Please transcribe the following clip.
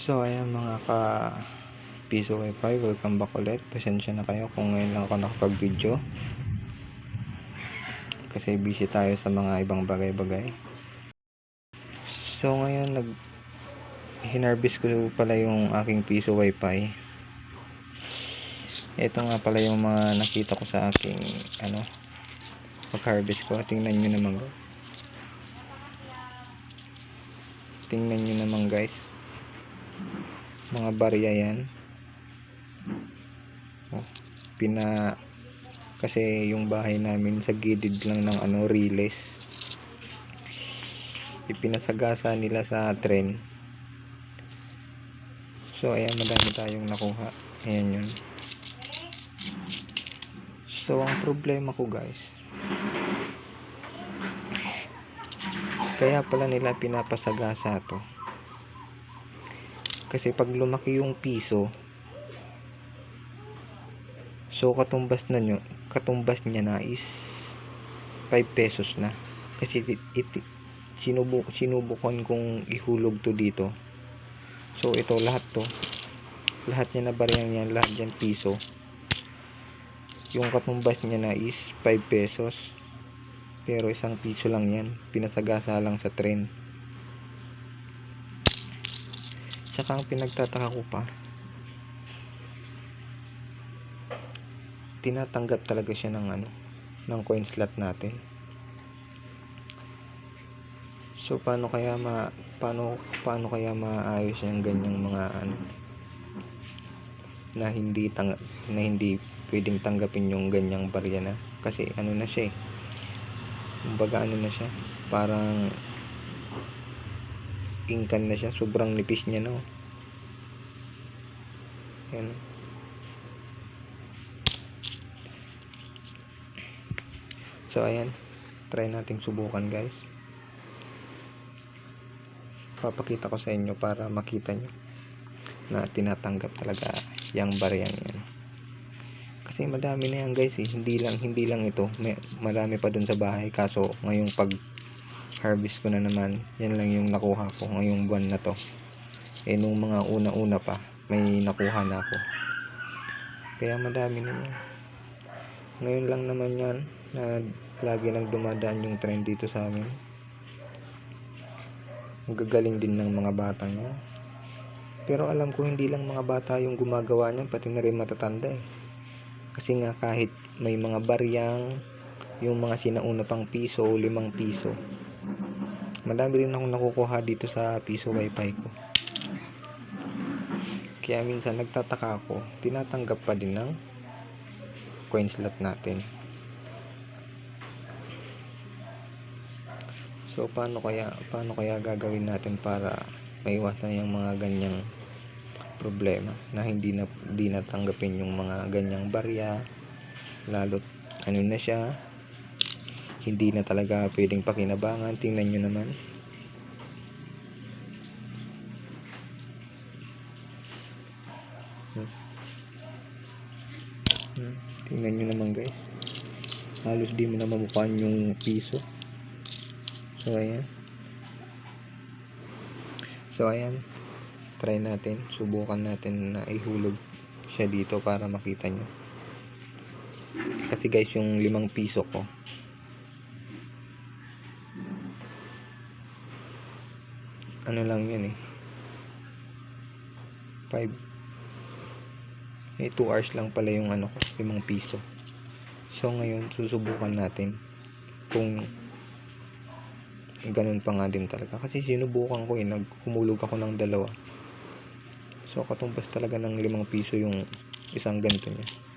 So, ayan mga ka Piso Wi-Fi, welcome back ulit. Pasensya na kayo kung ngayon lang ako nakapag-video. Kasi busy tayo sa mga ibang bagay-bagay. So, ngayon nag hinarvest ko pala yung aking Piso Wi-Fi. Ito nga pala yung mga nakita ko sa aking ano pag-harvest ko. Tingnan nyo naman. Tingnan nyo naman guys mga barya yan. Oh, pina kasi yung bahay namin sa gilid lang ng ano riles. Ipinasagasa nila sa tren. So ayan madami tayong nakuha. Ayan yun. So ang problema ko guys kaya pala nila pinapasagasa to kasi pag lumaki yung piso, so katumbas na nyo, katumbas niya na is 5 pesos na. Kasi it, it, sinubuk, sinubukan kong ihulog to dito. So ito lahat to. Lahat niya na bariyang yan, lahat yan piso. Yung katumbas niya na is 5 pesos. Pero isang piso lang yan. Pinasagasa lang sa tren. Tsaka ang pinagtataka ko pa, tinatanggap talaga siya ng ano, ng coin slot natin. So paano kaya ma paano paano kaya maayos yung ganyang mga ano na hindi tang na hindi pwedeng tanggapin yung ganyang barya na kasi ano na siya eh. Kumbaga ano na siya, parang ingkan na siya. Sobrang nipis niya no. Yan. So, ayan. Try nating subukan, guys. Papakita ko sa inyo para makita nyo na tinatanggap talaga yung baryan yan. Kasi madami na yan, guys. Eh. Hindi lang, hindi lang ito. May, marami pa dun sa bahay. Kaso, ngayong pag harvest ko na naman. Yan lang yung nakuha ko ngayong buwan na to. Eh nung mga una-una pa may nakuha na ako. Kaya madami na yan ngayon lang naman yan na lagi nang dumadaan yung trend dito sa amin. Ang gagaling din ng mga bata niya. Pero alam ko hindi lang mga bata yung gumagawa niyan pati na rin matatanda eh. Kasi nga kahit may mga baryang yung mga sinauna pang piso o limang piso madami rin akong nakukuha dito sa piso wifi ko. Kaya minsan nagtataka ako tinatanggap pa din ng coin slot natin. So paano kaya paano kaya gagawin natin para maiwasan yung mga ganyang problema na hindi na hindi natanggapin yung mga ganyang barya? Lalo't ano na siya hindi na talaga pwedeng pakinabangan. Tingnan nyo naman. Hmm. Hmm. tingnan nyo naman guys. Halos di mo na mamukhaan yung piso. So ayan. So ayan. Try natin. Subukan natin na ihulog siya dito para makita nyo. Kasi guys yung limang piso ko ano lang yun eh. 5 eh 2 hours lang pala yung ano ko 5 piso. So ngayon susubukan natin kung ganun pa nga din talaga. Kasi sinubukan ko eh naghumulog ako ng dalawa. So katumbas talaga ng 5 piso yung isang ganito niya